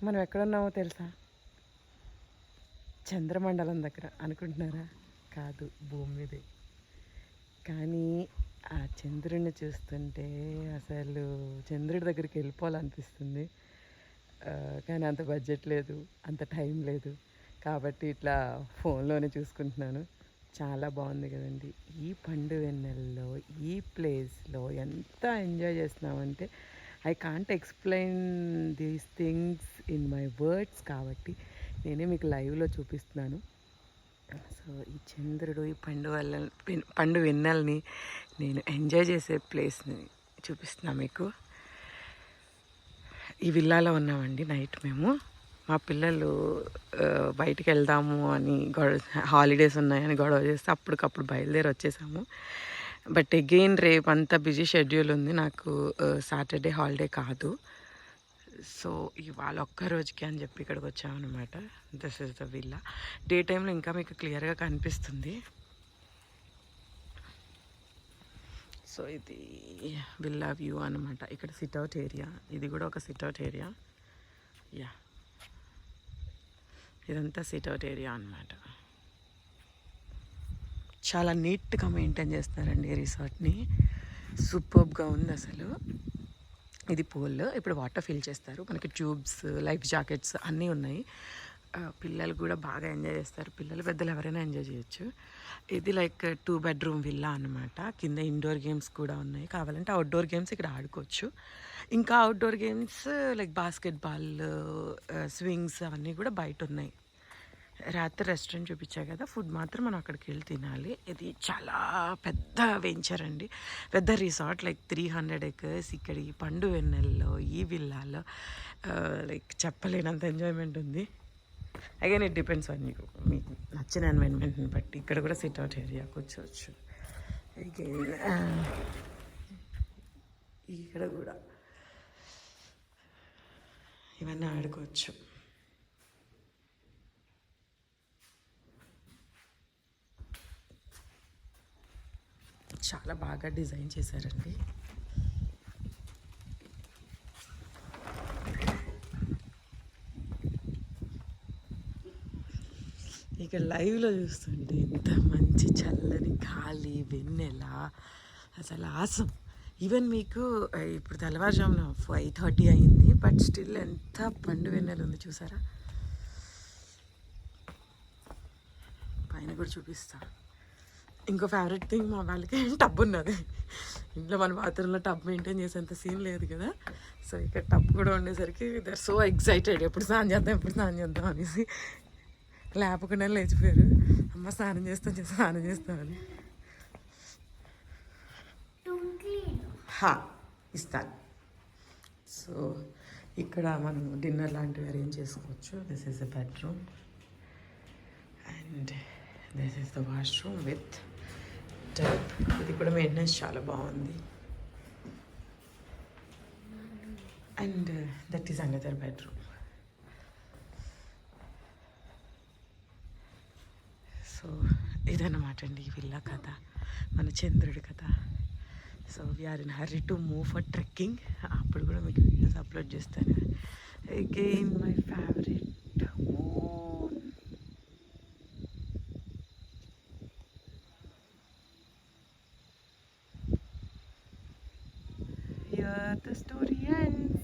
మనం ఎక్కడున్నామో తెలుసా? చంద్రమండలం దగ్గర అనుకుంటున్నారా? కాదు భూమి మీదే. కానీ ఆ చంద్రుడిని చూస్తుంటే అసలు చంద్రుడి దగ్గరికి వెళ్ళిపోవాలనిపిస్తుంది. కానీ అంత బడ్జెట్ లేదు అంత టైం లేదు. కాబట్టి ఇట్లా ఫోన్లోనే చూసుకుంటున్నాను. చాలా బాగుంది కదండి. ఈ పండు వెన్నెల్లో ఈ ప్లేస్లో ఎంత ఎంజాయ్ చేస్తున్నామంటే I can't explain these things in my words కాబట్టి నేనే మీకు లైవ్లో చూపిస్తున్నాను. సో ఈ చంద్రుడు ఈ పండు వల్ల పండు వెన్నెల్ని నేను ఎంజాయ్ చేసే ప్లేస్ని చూపిస్తున్నా మీకు. ఈ విల్లాలో ఉన్నామండి నైట్ మేము. మా పిల్లలు బయటికి వెళ్దాము అని గొడవ హాలిడేస్ ఉన్నాయని గొడవ చేస్తే అప్పటికప్పుడు బయలుదేరి వచ్చేసాము. బట్ అగైన్ రేపు అంతా బిజీ షెడ్యూల్ ఉంది. నాకు సాటర్డే హాలిడే కాదు. సో ఇవాళ ఒక్క రోజుకి అని చెప్పి ఇక్కడికి వచ్చామన్నమాట. This is the villa day టైంలో ఇంకా మీకు క్లియర్గా కనిపిస్తుంది. సో ఇది విల్లా వ్యూ అనమాట ఇక్కడ సిట్అవుట్ ఏరియా ఇది కూడా ఒక సిట్అవుట్ ఏరియా యా ఇదంతా సిట్అవుట్ ఏరియా అనమాట చాలా నీట్గా మెయింటైన్ చేస్తారండి రిసార్ట్ని. సూపర్బ్గా ఉంది అసలు. ఇది పూల్ ఇప్పుడు వాటర్ ఫిల్ చేస్తారు. మనకి ట్యూబ్స్ లైఫ్ జాకెట్స్ అన్నీ ఉన్నాయి. పిల్లలు కూడా బాగా ఎంజాయ్ చేస్తారు. పిల్లలు పెద్దలు ఎవరైనా ఎంజాయ్ చేయొచ్చు. ఇది లైక్ టూ బెడ్రూమ్ విల్లా అనమాట కింద ఇండోర్ గేమ్స్ కూడా ఉన్నాయి. కావాలంటే అవుట్డోర్ గేమ్స్ ఇక్కడ ఆడుకోవచ్చు. ఇంకా outdoor games like basketball swings అవన్నీ కూడా బయట ఉన్నాయి. రాత్రి రెస్టారెంట్ చూపించా కదా ఫుడ్ మాత్రం మనం అక్కడికి వెళ్ళి తినాలి. ఇది చాలా పెద్ద వెంచర్ అండి. పెద్ద resort like three hundred acres ఇక్కడ ఈ పండు వెన్నెల్లో ఈ విల్లాలో లైక్ చెప్పలేనంత ఎంజాయ్మెంట్ ఉంది. Again it depends on you మీకు నచ్చిన ఎన్వైర్న్మెంట్ని బట్టి ఇక్కడ కూడా సిట్అవుట్ ఏరియా కూర్చోవచ్చు. అగైన్ ఇక్కడ కూడా. ఇవన్నీ ఆడుకోవచ్చు. చాలా బాగా డిజైన్ చేశారండి. ఇక లైవ్లో చూస్తుంటే ఎంత మంచి చల్లని గాలి వెన్నెల అసలు ఆసం ఈవెన్ మీకు ఇప్పుడు తెల్లవారుజామున ఫైవ్ థర్టీ అయింది బట్ స్టిల్ ఎంత పండు వెన్నెల ఉంది చూసారా? పైన కూడా చూపిస్తాను ఇంకో ఫేవరెట్ థింగ్ మా వాళ్ళకి టబ్ ఉన్నది. ఇంట్లో మన బాత్రూంలో టబ్ మెయింటైన్ చేసేంత సీన్ లేదు కదా. సో ఇక్కడ టబ్ కూడా ఉండేసరికి దర్ సో ఎగ్జైటెడ్ ఎప్పుడు స్నానం చేద్దాం ఎప్పుడు స్నానం చేద్దాం అనేసి లేపకుండా లేచిపోయారు. అమ్మ స్నానం చేస్తాం చేసి స్నానం చేస్తామని హా ఇస్తాను సో ఇక్కడ మనం డిన్నర్ లాంటివి అరేంజ్ చేసుకోవచ్చు. This is the bedroom and this is the washroom with tub ఇది కూడా మెయింటెనెన్స్ చాలా బాగుంది. And that is another bedroom so ఇదన్నమాట అండి విల్లా కథ. మన చంద్రుడి కథ. So we are in hurry to move for trekking అప్పుడు కూడా మీకు వీడియోస్ అప్లోడ్ చేస్తాను. Again my favourite historians